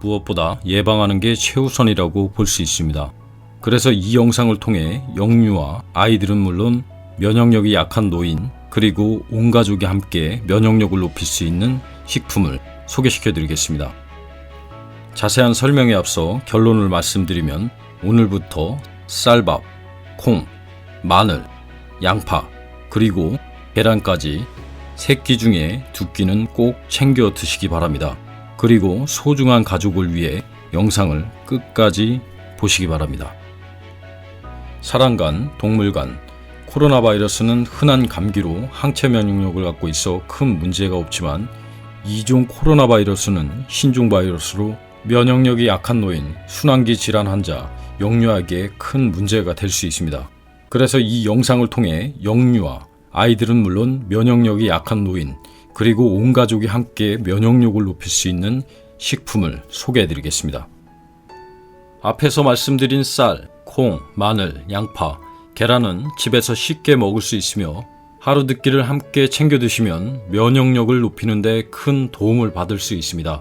무엇보다 예방하는 게 최우선이라고 볼 수 있습니다. 그래서 이 영상을 통해 영유아, 아이들은 물론 면역력이 약한 노인, 그리고 온 가족이 함께 면역력을 높일 수 있는 식품을 소개시켜 드리겠습니다. 자세한 설명에 앞서 결론을 말씀드리면 오늘부터 쌀밥, 콩, 마늘, 양파, 그리고 계란까지 세끼 중에 두 끼는 꼭 챙겨 드시기 바랍니다. 그리고 소중한 가족을 위해 영상을 끝까지 보시기 바랍니다. 사랑간, 동물간, 코로나 바이러스는 흔한 감기로 항체 면역력을 갖고 있어 큰 문제가 없지만 이종 코로나 바이러스는 신종 바이러스로 면역력이 약한 노인, 순환기 질환 환자, 영유아에게 큰 문제가 될 수 있습니다. 그래서 이 영상을 통해 영유아, 아이들은 물론 면역력이 약한 노인, 그리고 온 가족이 함께 면역력을 높일 수 있는 식품을 소개해 드리겠습니다. 앞에서 말씀드린 쌀, 콩, 마늘, 양파, 계란은 집에서 쉽게 먹을 수 있으며 하루 두 끼를 함께 챙겨 드시면 면역력을 높이는 데 큰 도움을 받을 수 있습니다.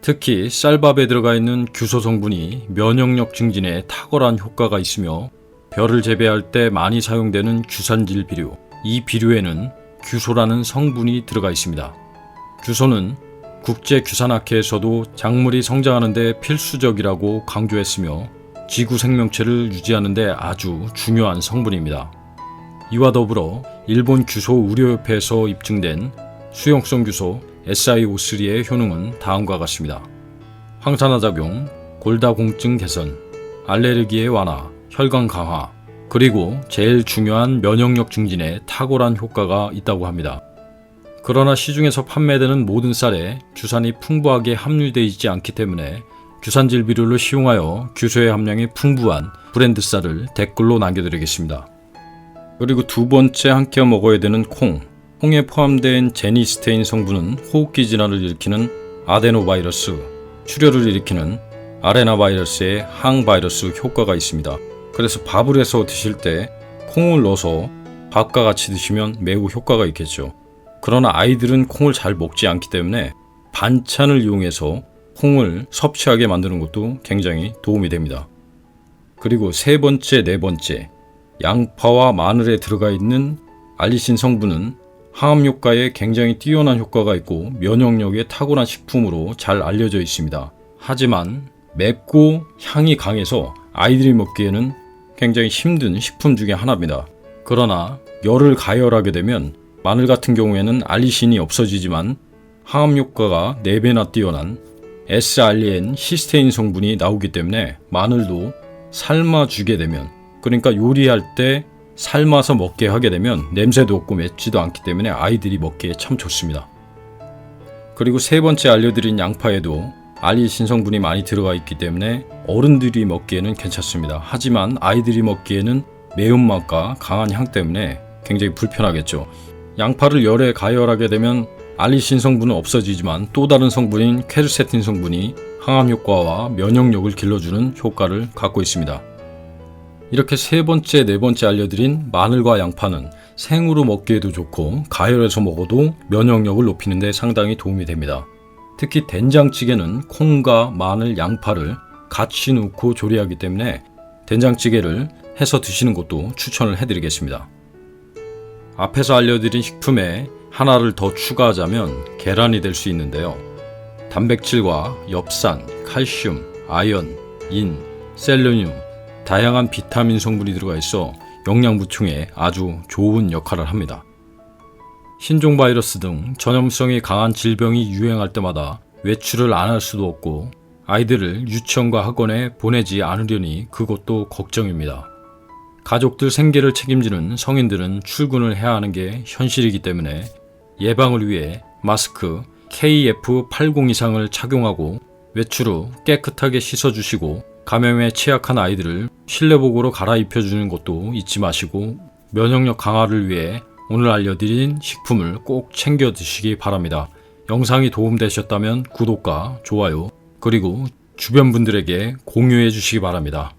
특히 쌀밥에 들어가 있는 규소 성분이 면역력 증진에 탁월한 효과가 있으며 벼를 재배할 때 많이 사용되는 규산질 비료, 이 비료에는 규소라는 성분이 들어가 있습니다. 규소는 국제규산학회에서도 작물이 성장하는 데 필수적이라고 강조했으며 지구 생명체를 유지하는 데 아주 중요한 성분입니다. 이와 더불어 일본 규소 의료협회에서 입증된 수용성 규소 SiO3의 효능은 다음과 같습니다. 황산화 작용, 골다공증 개선, 알레르기의 완화, 혈관 강화, 그리고 제일 중요한 면역력 증진에 탁월한 효과가 있다고 합니다. 그러나 시중에서 판매되는 모든 쌀에 규산이 풍부하게 함유되어 있지 않기 때문에 규산질 비료를 시용하여 규소의 함량이 풍부한 브랜드 쌀을 댓글로 남겨드리겠습니다. 그리고 두 번째 함께 먹어야 되는 콩. 콩에 포함된 제니스테인 성분은 호흡기 질환을 일으키는 아데노바이러스, 출혈을 일으키는 아레나 바이러스의 항바이러스 효과가 있습니다. 그래서 밥을 해서 드실 때 콩을 넣어서 밥과 같이 드시면 매우 효과가 있겠죠. 그러나 아이들은 콩을 잘 먹지 않기 때문에 반찬을 이용해서 콩을 섭취하게 만드는 것도 굉장히 도움이 됩니다. 그리고 세 번째, 네 번째, 양파와 마늘에 들어가 있는 알리신 성분은 항암 효과에 굉장히 뛰어난 효과가 있고 면역력에 탁월한 식품으로 잘 알려져 있습니다. 하지만 맵고 향이 강해서 아이들이 먹기에는 굉장히 힘든 식품 중에 하나입니다. 그러나 열을 가열하게 되면 마늘 같은 경우에는 알리신이 없어지지만 항암 효과가 4배나 뛰어난 S알리엔 시스테인 성분이 나오기 때문에 마늘도 삶아 주게 되면 그러니까 요리할 때 삶아서 먹게 하게 되면 냄새도 없고 맵지도 않기 때문에 아이들이 먹기에 참 좋습니다. 그리고 세 번째 알려드린 양파에도 알리신 성분이 많이 들어가 있기 때문에 어른들이 먹기에는 괜찮습니다. 하지만 아이들이 먹기에는 매운맛과 강한 향 때문에 굉장히 불편하겠죠. 양파를 열에 가열하게 되면 알리신 성분은 없어지지만 또 다른 성분인 퀘르세틴 성분이 항암 효과와 면역력을 길러주는 효과를 갖고 있습니다. 이렇게 세 번째, 네 번째 알려드린 마늘과 양파는 생으로 먹기에도 좋고 가열해서 먹어도 면역력을 높이는 데 상당히 도움이 됩니다. 특히 된장찌개는 콩과 마늘, 양파를 같이 넣고 조리하기 때문에 된장찌개를 해서 드시는 것도 추천을 해드리겠습니다. 앞에서 알려드린 식품에 하나를 더 추가하자면 계란이 될 수 있는데요. 단백질과 엽산, 칼슘, 아연, 인, 셀레늄, 다양한 비타민 성분이 들어가 있어 영양 보충에 아주 좋은 역할을 합니다. 신종 바이러스 등 전염성이 강한 질병이 유행할 때마다 외출을 안 할 수도 없고 아이들을 유치원과 학원에 보내지 않으려니 그것도 걱정입니다. 가족들 생계를 책임지는 성인들은 출근을 해야 하는 게 현실이기 때문에 예방을 위해 마스크 KF80 이상을 착용하고 외출 후 깨끗하게 씻어주시고 감염에 취약한 아이들을 실내복으로 갈아입혀주는 것도 잊지 마시고 면역력 강화를 위해 오늘 알려드린 식품을 꼭 챙겨 드시기 바랍니다. 영상이 도움되셨다면 구독과 좋아요 그리고 주변 분들에게 공유해 주시기 바랍니다.